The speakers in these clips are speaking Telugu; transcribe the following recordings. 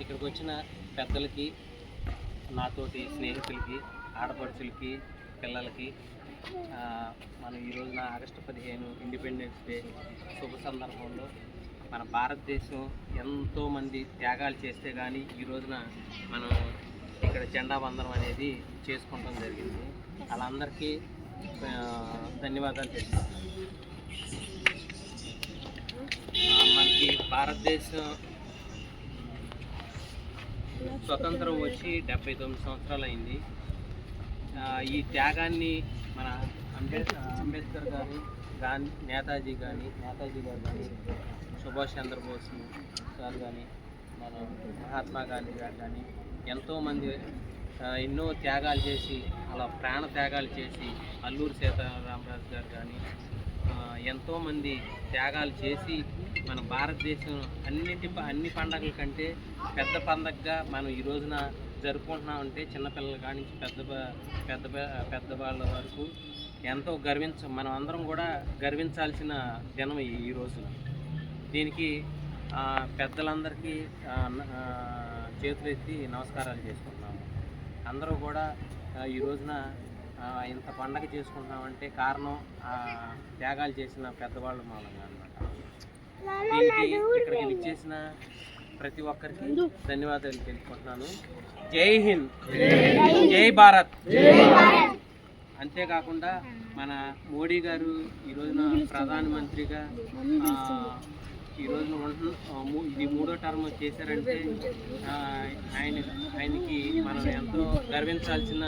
ఇక్కడికి వచ్చిన పెద్దలకి నాతోటి స్నేహితులకి ఆడపడుచులకి పిల్లలకి మనం ఈ రోజున ఆగస్టు పదిహేను ఇండిపెండెన్స్ డే శుభ సందర్భంలో మన భారతదేశం ఎంతోమంది త్యాగాలు చేస్తే కానీ ఈ రోజున మనం ఇక్కడ జెండా వందనం అనేది చేసుకుంటాం జరిగింది. వాళ్ళందరికీ ధన్యవాదాలు తెలుపుతున్నాను. మనకి భారతదేశం స్వతంత్రం వచ్చి డెబ్బై తొమ్మిది సంవత్సరాలు అయింది ఈ త్యాగాన్ని మన అంబేద్కర్ అంబేద్కర్ గారు గాంధీ నేతాజీ కానీ నేతాజీ గారు కానీ సుభాష్ చంద్రబోస్ గారు కానీ మన మహాత్మా గాంధీ గారు కానీ ఎంతోమంది ఎన్నో త్యాగాలు చేసి అలా ప్రాణ త్యాగాలు చేసి అల్లూరు సీతారామరాజు గారు కానీ ఎంతోమంది త్యాగాలు చేసి మన భారతదేశం అన్నింటి అన్ని పండగల కంటే పెద్ద పండగగా మనం ఈ రోజున జరుపుకుంటున్నామంటే చిన్నపిల్లల కాడి నుంచి పెద్ద పెద్ద పెద్దవాళ్ళ వరకు ఎంతో గర్వించ మనం అందరం కూడా గర్వించాల్సిన దినం ఈ రోజున. దీనికి పెద్దలందరికీ చేతులు ఎత్తి చేతులెత్తి నమస్కారాలు చేసుకుంటున్నాము. అందరూ కూడా ఈ రోజున ఇంత పండగ చేసుకుంటున్నామంటే కారణం త్యాగాలు చేసిన పెద్దవాళ్ళు మూలంగా అన్నమాట. దీనికి ఇక్కడికి విచ్చేసిన ప్రతి ఒక్కరికి ధన్యవాదాలు తెలుపుకుంటున్నాను. జై హింద్. జై భారత్. అంతేకాకుండా మన మోడీ గారు ఈ రోజున ప్రధానమంత్రిగా ఈ రోజున ఇది మూడో టర్మ్ చేశారంటే ఆయన ఆయనకి మనం ఎంతో గర్వించాల్సిన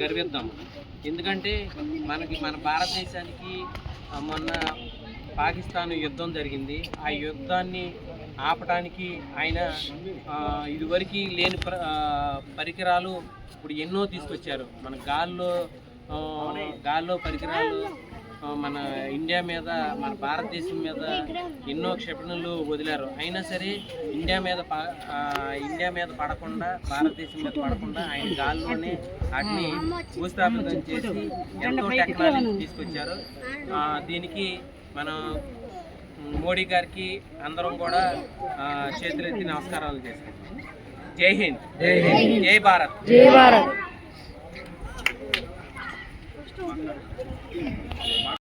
గర్విద్దాం. ఎందుకంటే మనకి మన భారతదేశానికి మొన్న పాకిస్తాన్ యుద్ధం జరిగింది. ఆ యుద్ధాన్ని ఆపడానికి ఆయన ఇదివరకు లేని ప్ర పరికరాలు ఇప్పుడు ఎన్నో తీసుకొచ్చారు. మన గాల్లో గాల్లో పరికరాలు మన ఇండియా మీద మన భారతదేశం మీద ఎన్నో క్షిపణులు వదిలారు. అయినా సరే ఇండియా మీద ప- ఇండియా మీద పడకుండా భారతదేశం మీద పడకుండా ఆయన గాల్లోనే వాటిని భూస్థాపితం చేసి ఎంతో టెక్నాలజీ తీసుకొచ్చారు. దీనికి మనం మోడీ గారికి అందరం కూడా చేతులెత్తి నమస్కారాలు చేసుకుంటాం జై హింద్. జై భారత్. జై భారత్.